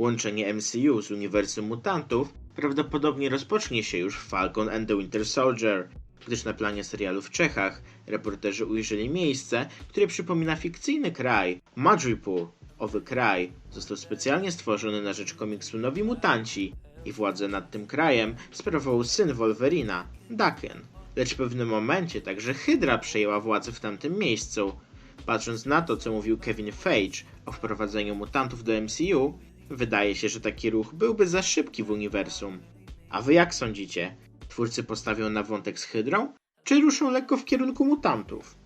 Łączenie MCU z uniwersum mutantów prawdopodobnie rozpocznie się już w Falcon and the Winter Soldier, gdyż na planie serialu w Czechach reporterzy ujrzeli miejsce, które przypomina fikcyjny kraj Madripoor. Owy kraj został specjalnie stworzony na rzecz komiksu Nowi Mutanci i władzę nad tym krajem sprawował syn Wolverina, Daken. Lecz w pewnym momencie także Hydra przejęła władzę w tamtym miejscu. Patrząc na to, co mówił Kevin Feige o wprowadzeniu mutantów do MCU, wydaje się, że taki ruch byłby za szybki w uniwersum. A wy jak sądzicie? Twórcy postawią na wątek z Hydrą, czy ruszą lekko w kierunku mutantów?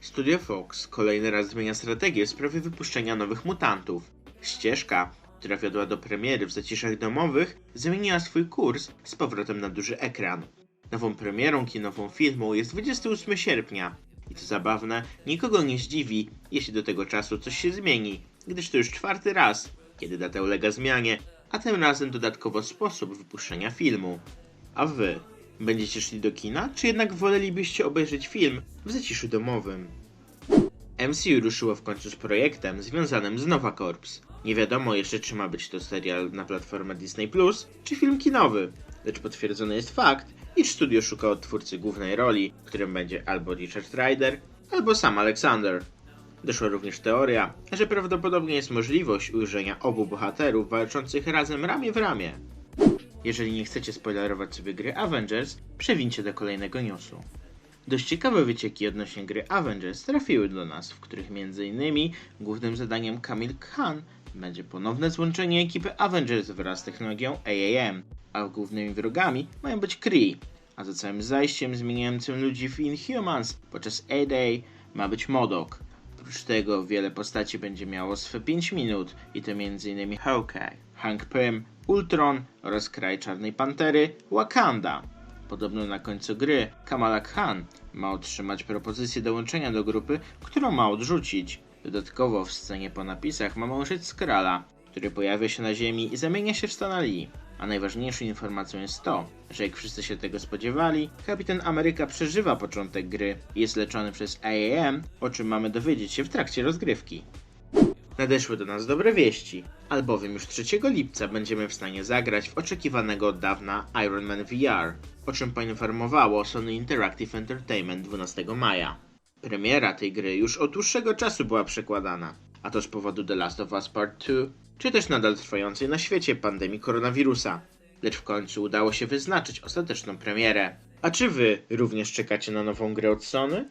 Studio Fox kolejny raz zmienia strategię w sprawie wypuszczenia nowych mutantów. Ścieżka, która wiodła do premiery w zaciszach domowych, zmieniła swój kurs z powrotem na duży ekran. Nową premierą kinową filmu jest 28 sierpnia. I to zabawne, nikogo nie zdziwi, jeśli do tego czasu coś się zmieni, gdyż to już czwarty raz, kiedy data ulega zmianie, a tym razem dodatkowo sposób wypuszczenia filmu. A wy? Będziecie szli do kina, czy jednak wolelibyście obejrzeć film w zaciszu domowym? MCU ruszyło w końcu z projektem związanym z Nova Corps. Nie wiadomo jeszcze, czy ma być to serial na platformę Disney Plus, czy film kinowy, lecz potwierdzony jest fakt, iż studio szuka odtwórcy głównej roli, którym będzie albo Richard Ryder, albo sam Alexander. Doszła również teoria, że prawdopodobnie jest możliwość ujrzenia obu bohaterów walczących razem ramię w ramię. Jeżeli nie chcecie spoilerować sobie gry Avengers, przewincie do kolejnego newsu. Dość ciekawe wycieki odnośnie gry Avengers trafiły do nas, w których m.in. głównym zadaniem Kamil Khan będzie ponowne złączenie ekipy Avengers wraz z technologią AAM, a głównymi wrogami mają być Kree, a za całym zajściem zmieniającym ludzi w Inhumans podczas A-Day ma być Modok. Oprócz tego wiele postaci będzie miało swe 5 minut i to m.in. Hawkeye, Hank Pym, Ultron oraz kraj Czarnej Pantery, Wakanda. Podobno na końcu gry Kamala Khan ma otrzymać propozycję dołączenia do grupy, którą ma odrzucić. Dodatkowo w scenie po napisach mamy uszyć Skrala, który pojawia się na Ziemi i zamienia się w Stana Lee. A najważniejszą informacją jest to, że jak wszyscy się tego spodziewali, Kapitan Ameryka przeżywa początek gry i jest leczony przez AAM, o czym mamy dowiedzieć się w trakcie rozgrywki. Nadeszły do nas dobre wieści, albowiem już 3 lipca będziemy w stanie zagrać w oczekiwanego od dawna Iron Man VR, o czym poinformowało Sony Interactive Entertainment 12 maja. Premiera tej gry już od dłuższego czasu była przekładana, a to z powodu The Last of Us Part 2, czy też nadal trwającej na świecie pandemii koronawirusa. Lecz w końcu udało się wyznaczyć ostateczną premierę. A czy wy również czekacie na nową grę od Sony?